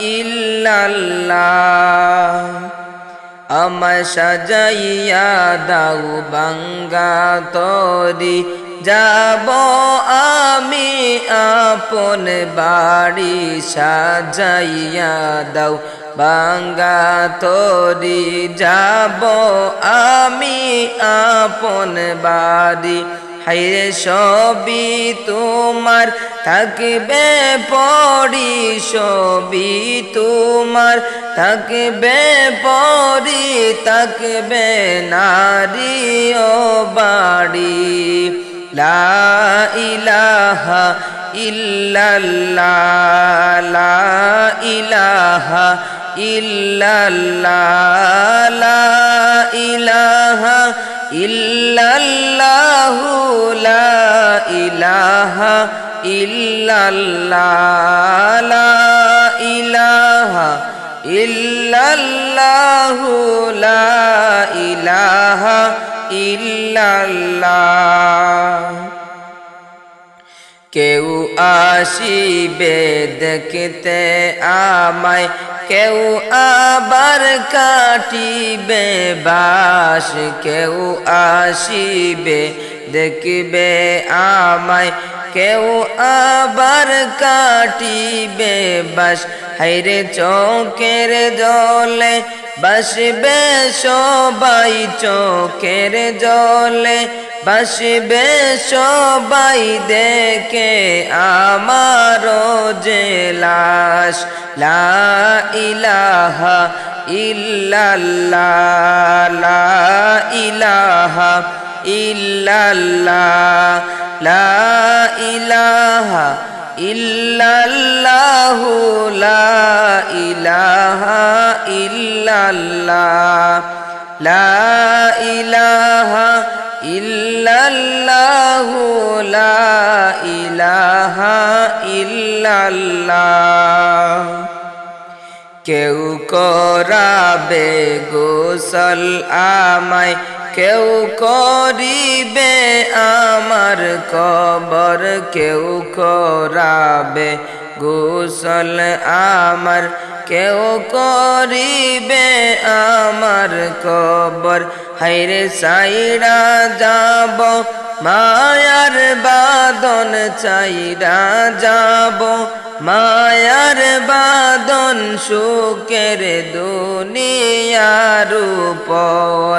ইল্লাল্লাহ। আমায় সাজাইয়া দাও বাঙ্গা তরি। যাব আমি আপন বাড়ি সাজাইয়া দাও বাঙ্গা তরি। যাব আমি আপন বাড়ি হাইরে সবই তোমার, থাকবে পড়ি সবই তোমার। থাকবে পড়ি থাকবে নারী ও বাড়ি। লা ইলাহা ইল্লাল্লাহ, লা ইলাহা ইল্লাল্লাহ ইলাহা ইল্লাল্লাহ, লা ইলাহা ইল্লাল্লাহু, লা ইলাহা ইল্লাল্লাহ। কেউ আসিবে দেখতে আমায়, কেউ আবার কাটিবে বাস, কেউ আসিবে দেখবে আমায়, কেউ আবার কাটিবে বাস। হাইরে চোখের জলে বাসবে সবাই, চোখের জলে বাসবে সবাই। দেখে আমারও যে লাশ, লা ইলাহা ইল্লাল্লাহ ইল্লাল্লাহ লা ইলাহা ইল্লাল্লাহু লা ইলাহা ইল্লাল্লাহ লা ইলাহা ইল্লাল্লাহু গোসল আমায় কেউ করিবে আমার কবর, কেউ করাবে গোসল আমার। কেউ করিবে আমার কবর হাইরে সাইরা যাব, মায়ার বাদন চাইরা যাব। মায়ার বাদন সুখের দুনিয়ার উপর।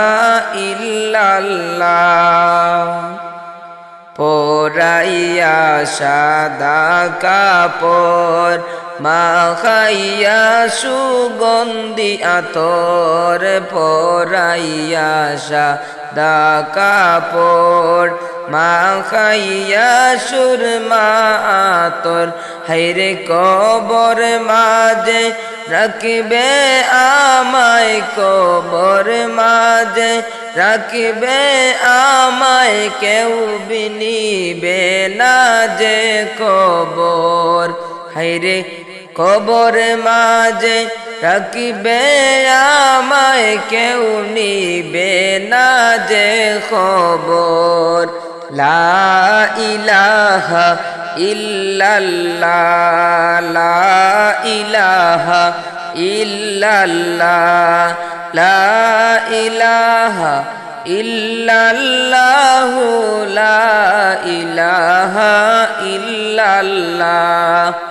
ইল্লাল্লাহ পোরাইয়া সাদা কাপড় মাখাইয়া সুগন্ধি আতর পরাইয়া সাদা কাপড়। মাখাইয়া সুরমা আতর, হাইরে কবর মাঝে রাখবে আমায় কবর মাঝে। রাখবে আমায় কেউ বিনিবে না যে কবর। হাইরে কবর মাঝে রাখবে আমায় কেউ নিবে না যে খবর। লা ইলাহা ইল্লাল্লাহ, লা ইলাহা ইল্লাল্লাহ, লা ইলাহা ইল্লাল্লাহু, লা ইলাহা ইল্লাল্লাহ।